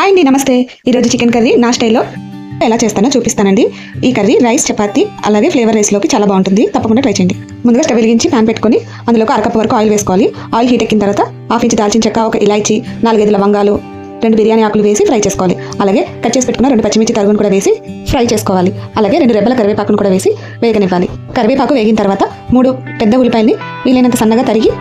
Hi అండి నమస్తే. ఈరోజు చికెన్ కర్రీ నా స్టైల్లో ఎలా చేస్తానో చూపిస్తానండి. ఈ కర్రీ రైస్ చపాతి అలాగే ఫ్లేవర్ రైస్లోకి చాలా బాగుంటుంది. తప్పకుండా ట్రై చేయండి. ముందుగా స్టవ్ వెలిగించి ప్యాన్ పెట్టుకొని అందులో అరకప్ వరకు ఆయిల్ వేసుకోవాలి. ఆయిల్ హీట్ ఎక్కిన తర్వాత హాఫ్ ఇంచ్ దాల్చిన చెక్క ఒక ఇలాచి నాలుగైదు లవంగాలు రెండు బిర్యానీ ఆకులు వేసి ఫ్రై చేసుకోవాలి. అలాగే కట్ చేసి పెట్టుకున్న రెండు పచ్చిమిర్చి తరుగును కూడా వేసి ఫ్రై చేసుకోవాలి. అలాగే రెండు రెబ్బల కరివేపాకును కూడా వేసి వేగనివ్వాలి. కరివేపాకు వేగిన తర్వాత మూడు పెద్ద ఉల్లిపాయల్ని వీలైనంత సన్నగా తరిగి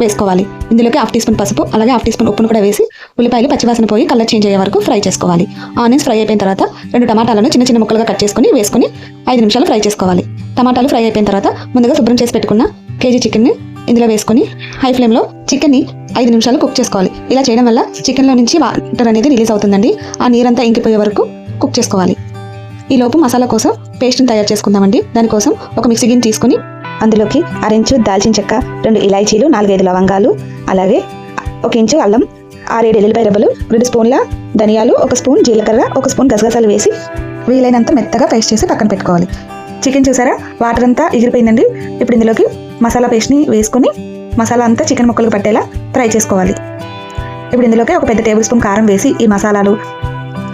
వేసుకోవాలి. ఇందులోకి హాఫ్ టీ స్పూన్ పసుపు అలాగే హాఫ్ టీ స్పూన్ ఉప్పును కూడా వేసి ఉల్లిపాయలు పచ్చివాసన పోయి కలర్ చేంజ్ అయ్యే వరకు ఫ్రై చేసుకోవాలి. ఆనియన్స్ ఫ్రై అయిపోయిన తర్వాత రెండు టమాటాలను చిన్న చిన్న ముక్కలుగా కట్ చేసుకొని వేసుకుని ఐదు నిమిషాలు ఫ్రై చేసుకోవాలి. టమాటాలు ఫ్రై అయిపోయిన తర్వాత ముందుగా శుభ్రం చేసి పెట్టుకున్న కేజీ చికెన్ని ఇందులో వేసుకొని హై ఫ్లేమ్లో చికెన్ని ఐదు నిమిషాలు కుక్ చేసుకోవాలి. ఇలా చేయడం వల్ల చికెన్లో నుంచి వాటర్ అనేది రిలీజ్ అవుతుందండి. ఆ నీరంతా ఇంకిపోయే వరకు కుక్ చేసుకోవాలి. ఈ లోపు మసాలా కోసం పేస్ట్ని తయారు చేసుకుందామండి. దానికోసం ఒక మిక్సీ గిన్నె తీసుకొని అందులోకి అరించు దాల్చిన చెక్క రెండు ఇలాచీలు నాలుగైదు లవంగాలు అలాగే ఒక ఇంచు అల్లం ఆరేడు ఎల్లుల్లిపాయ రెబ్బలు రెండు స్పూన్ల ధనియాలు ఒక స్పూన్ జీలకర్ర ఒక స్పూన్ గసగసాలు వేసి వీలైనంత మెత్తగా పేస్ట్ చేసి పక్కన పెట్టుకోవాలి. చికెన్ చూసారా? వాటర్ అంతా ఎగిరిపోయిందండి. ఇప్పుడు ఇందులోకి మసాలా పేస్ట్ని వేసుకొని మసాలా అంతా చికెన్ ముక్కలకు పట్టేలా ఫ్రై చేసుకోవాలి. ఇప్పుడు ఇందులోకి ఒక పెద్ద టేబుల్ స్పూన్ కారం వేసి ఈ మసాలాలు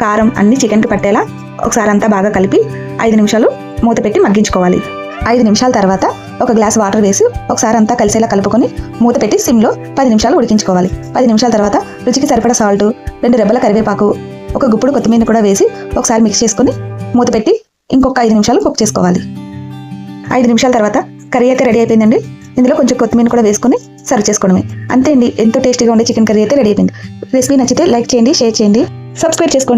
కారం అన్ని చికెన్కి పట్టేలా ఒకసారి అంతా బాగా కలిపి ఐదు నిమిషాలు మూత పెట్టి మగ్గించుకోవాలి. ఐదు నిమిషాల తర్వాత ఒక గ్లాస్ వాటర్ వేసి ఒకసారి అంతా కలిసేలా కలుపుకొని మూత పెట్టి సిమ్లో పది నిమిషాలు ఉడికించుకోవాలి. పది నిమిషాల తర్వాత రుచికి సరిపడా సాల్ట్ రెండు రెబ్బల కరివేపాకు ఒక గుప్పుడు కొత్తిమీర కూడా వేసి ఒకసారి మిక్స్ చేసుకొని మూత పెట్టి ఇంకొక ఐదు నిమిషాలు కుక్ చేసుకోవాలి. ఐదు నిమిషాల తర్వాత కర్రీ అయితే రెడీ అయిపోయిందండి. ఇందులో కొంచెం కొత్తిమీర కూడా వేసుకొని సర్వ్ చేసుకోవడమే. అంతే అండి ఎంతో టేస్టీగా ఉండే చికెన్ కర్రీ అయితే రెడీ అయిపోయింది. రెసిపీ నచ్చితే లైక్ చేయండి షేర్ చేయండి సబ్స్క్రైబ్ చేసుకోండి.